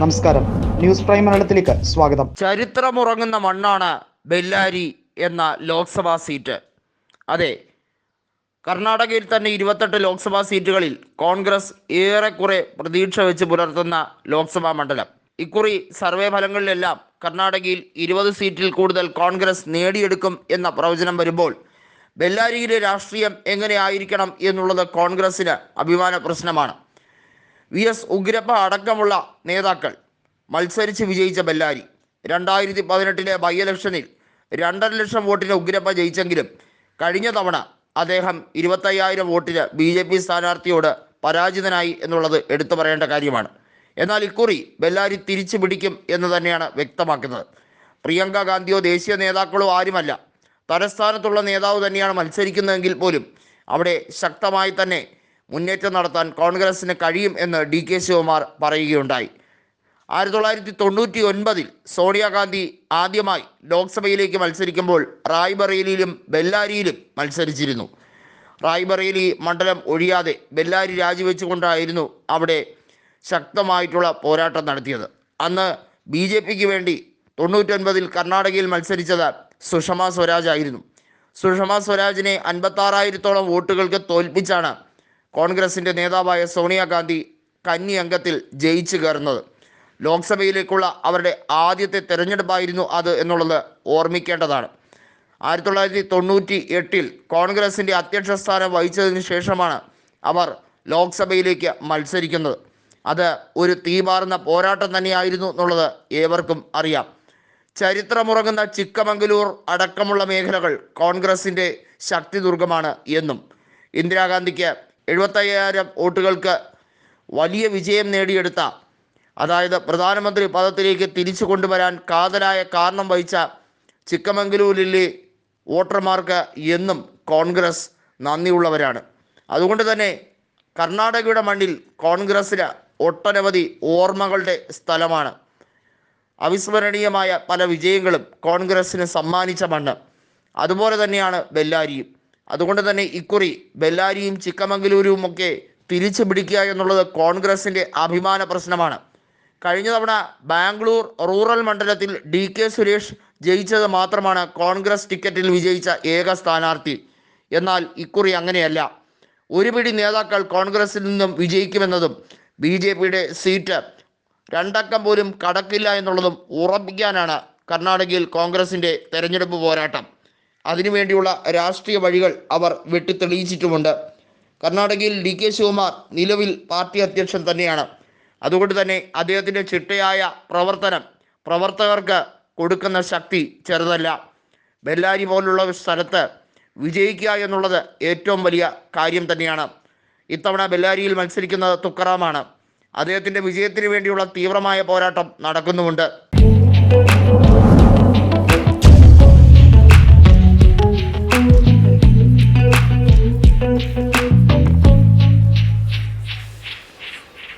നമസ്കാരം. News prime മലയാളത്തിലേക്ക് സ്വാഗതം. ചരിത്രമുറങ്ങുന്ന മണ്ണാണ് ബെല്ലാരി എന്ന ലോക്സഭാ സീറ്റ്. അതെ കർണാടകയിൽ തന്നെ ഇരുപത്തെട്ട് ലോക്സഭാ സീറ്റുകളിൽ കോൺഗ്രസ് ഏറെക്കുറെ പ്രതീക്ഷ വെച്ച് പുലർത്തുന്ന ലോക്സഭാ മണ്ഡലം. ഇക്കുറി സർവേ ഫലങ്ങളിലെല്ലാം കർണാടകയിൽ ഇരുപത് സീറ്റിൽ കൂടുതൽ കോൺഗ്രസ് നേടിയെടുക്കും എന്ന പ്രവചനം വരുമ്പോൾ ബെല്ലാരിയിലെ രാഷ്ട്രീയം എങ്ങനെയായിരിക്കണം എന്നുള്ളത് കോൺഗ്രസിന് അഭിമാന പ്രശ്നമാണ്. വി എസ് ഉഗ്രപ്പ അടക്കമുള്ള നേതാക്കൾ മത്സരിച്ച് വിജയിച്ച ബെല്ലാരി. രണ്ടായിരത്തി പതിനെട്ടിലെ ബൈ ഇലക്ഷനിൽ രണ്ടര ലക്ഷം വോട്ടിന് ഉഗ്രപ്പ ജയിച്ചെങ്കിലും കഴിഞ്ഞ തവണ അദ്ദേഹം ഇരുപത്തയ്യായിരം വോട്ടിന് ബി ജെ പി സ്ഥാനാർത്ഥിയോട് പരാജിതനായി എന്നുള്ളത് എടുത്തു പറയേണ്ട കാര്യമാണ്. എന്നാൽ ഇക്കുറി ബെല്ലാരി തിരിച്ചു പിടിക്കും എന്ന് തന്നെയാണ് വ്യക്തമാക്കുന്നത്. പ്രിയങ്ക ഗാന്ധിയോ ദേശീയ നേതാക്കളോ ആരുമല്ല. തലസ്ഥാനത്തുള്ള നേതാവ് തന്നെയാണ് മത്സരിക്കുന്നതെങ്കിൽ പോലും അവിടെ ശക്തമായി തന്നെ മുന്നേറ്റം നടത്താൻ കോൺഗ്രസിന് കഴിയും എന്ന് ഡി കെ ശിവകുമാർ പറയുകയുണ്ടായി. ആയിരത്തി തൊള്ളായിരത്തി തൊണ്ണൂറ്റി ഒൻപതിൽ സോണിയാഗാന്ധി ആദ്യമായി ലോക്സഭയിലേക്ക് മത്സരിക്കുമ്പോൾ റായ്ബറേലിയിലും ബെല്ലാരിയിലും മത്സരിച്ചിരുന്നു. റായ്ബറേലി മണ്ഡലം ഒഴിയാതെ ബെല്ലാരി രാജിവെച്ചുകൊണ്ടായിരുന്നു അവിടെ ശക്തമായിട്ടുള്ള പോരാട്ടം നടത്തിയത്. അന്ന് ബി ജെ പിക്ക് വേണ്ടി തൊണ്ണൂറ്റൊൻപതിൽ കർണാടകയിൽ മത്സരിച്ചത് സുഷമ സ്വരാജ് ആയിരുന്നു സുഷമ സ്വരാജിനെ അൻപത്താറായിരത്തോളം വോട്ടുകൾക്ക് തോൽപ്പിച്ചാണ് കോൺഗ്രസിന്റെ നേതാവായ സോണിയാഗാന്ധി കന്നി അംഗത്തിൽ ജയിച്ചു കയറുന്നത്. ലോക്സഭയിലേക്കുള്ള അവരുടെ ആദ്യത്തെ തെരഞ്ഞെടുപ്പായിരുന്നു അത് എന്നുള്ളത് ഓർമ്മിക്കേണ്ടതാണ്. ആയിരത്തി തൊള്ളായിരത്തി തൊണ്ണൂറ്റി എട്ടിൽ കോൺഗ്രസിന്റെ അധ്യക്ഷ സ്ഥാനം വഹിച്ചതിന് ശേഷമാണ് അവർ ലോക്സഭയിലേക്ക് മത്സരിക്കുന്നത്. അത് ഒരു തീപാറുന്ന പോരാട്ടം തന്നെയായിരുന്നു എന്നുള്ളത് ഏവർക്കും അറിയാം. ചരിത്രമുറങ്ങുന്ന ചിക്കമംഗലൂർ അടക്കമുള്ള മേഖലകൾ കോൺഗ്രസിന്റെ ശക്തി ദുർഗമാണ് എന്നും. ഇന്ദിരാഗാന്ധിക്ക് എഴുപത്തയ്യായിരം വോട്ടുകൾക്ക് വലിയ വിജയം നേടിയെടുത്ത അതായത് പ്രധാനമന്ത്രി പദത്തിലേക്ക് തിരിച്ചു കൊണ്ടുവരാൻ കാതലായ കാരണം വഹിച്ച ചിക്കമംഗലൂരിലെ വോട്ടർമാർക്ക് എന്നും കോൺഗ്രസ് നന്ദിയുള്ളവരാണ്. അതുകൊണ്ട് തന്നെ കർണാടകയുടെ മണ്ണിൽ കോൺഗ്രസ്സിന് ഒട്ടനവധി ഓർമ്മകളുടെ സ്ഥലമാണ്. അവിസ്മരണീയമായ പല വിജയങ്ങളും കോൺഗ്രസ്സിന് സമ്മാനിച്ച മണ്ണ്. അതുപോലെ തന്നെയാണ് ബെല്ലാരിയും. അതുകൊണ്ട് തന്നെ ഇക്കുറി ബെല്ലാരിയും ചിക്കമംഗലൂരുവും ഒക്കെ തിരിച്ചു പിടിക്കുക എന്നുള്ളത് കോൺഗ്രസിന്റെ അഭിമാന പ്രശ്നമാണ്. കഴിഞ്ഞ തവണ ബാംഗ്ലൂർ റൂറൽ മണ്ഡലത്തിൽ ഡി കെ സുരേഷ് ജയിച്ചത് മാത്രമാണ് കോൺഗ്രസ് ടിക്കറ്റിൽ വിജയിച്ച ഏക സ്ഥാനാർത്ഥി. എന്നാൽ ഇക്കുറി അങ്ങനെയല്ല. ഒരു പിടി നേതാക്കൾ കോൺഗ്രസിൽ നിന്നും വിജയിക്കുമെന്നതും ബി ജെ പിയുടെ സീറ്റ് രണ്ടക്കം പോലും കടക്കില്ല എന്നുള്ളതും ഉറപ്പിക്കാനാണ് കർണാടകയിൽ കോൺഗ്രസിന്റെ തെരഞ്ഞെടുപ്പ് പോരാട്ടം. അതിനുവേണ്ടിയുള്ള രാഷ്ട്രീയ വഴികൾ അവർ വെട്ടിത്തെളിയിച്ചിട്ടുമുണ്ട്. കർണാടകയിൽ ഡി കെ ശിവകുമാർ നിലവിൽ പാർട്ടി അധ്യക്ഷൻ തന്നെയാണ്. അതുകൊണ്ട് തന്നെ അദ്ദേഹത്തിന്റെ ചിട്ടയായ പ്രവർത്തനം പ്രവർത്തകർക്ക് കൊടുക്കുന്ന ശക്തി ചെറുതല്ല. ബെല്ലാരി പോലുള്ള സ്ഥലത്ത് വിജയിക്കുക എന്നുള്ളത് ഏറ്റവും വലിയ കാര്യം തന്നെയാണ്. ഇത്തവണ ബെല്ലാരിയിൽ മത്സരിക്കുന്നത് തുക്കറാമാണ്. അദ്ദേഹത്തിന്റെ വിജയത്തിന് വേണ്ടിയുള്ള തീവ്രമായ പോരാട്ടം നടക്കുന്നുമുണ്ട്.